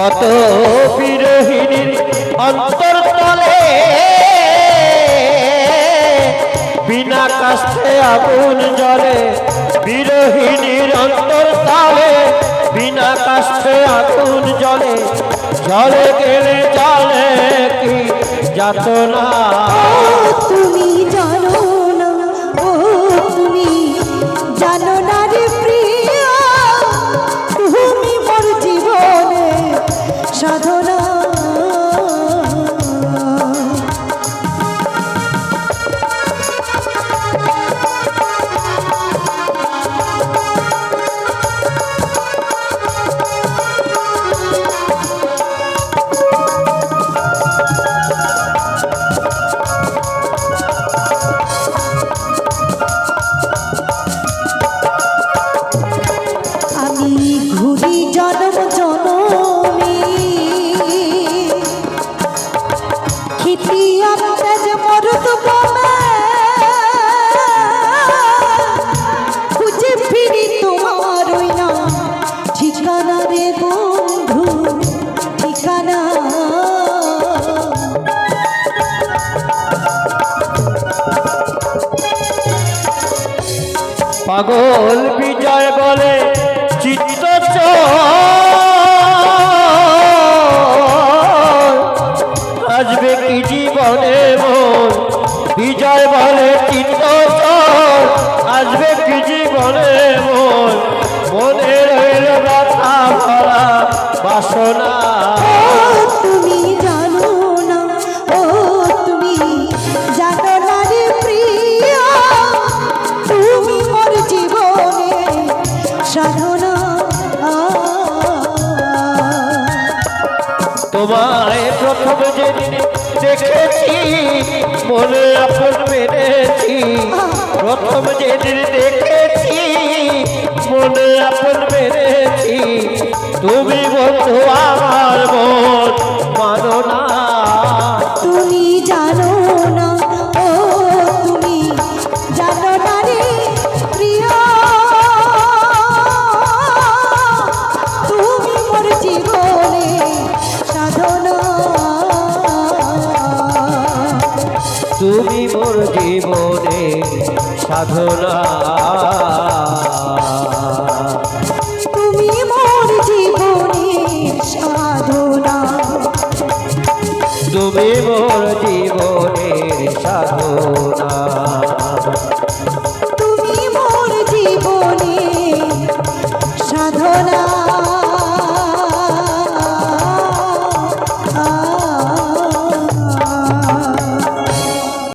কত বিরোহিনীর অন্তর তলে। বিনা কাষ্টে আগুন জলে বিরোহিনীর অন্তর তলে। বিনা কাষ্টে আগুন জলে জলে গেলে জলে কি যাতনা তুমি ঘুরি জনম জনমি। খিতি আত্মাজ মরুত খুঁজে ফিরি তোমার না ঠিকানা রে বন্ধু, ঠিকানা। পাগল বিজয় বলে চিত্ত আসবে কি জীবনে মন? বিজয় বলে চিত্ত আসবে কি জীবনে মন? মনে রইল ব্যথা ভরা বাসনা। ও তোমায় প্রথম যেদিন দেখেছি, মনে আপন মেনেছি। প্রথম যেদিন দেখেছি, মনে আপন মেনেছি। তুমি বন্ধু আমার মন তুমি মোর জীবনে সাধনা। তুমি মোর জীবনে সাধনা। তুমি মোর জীবনে সাধনা।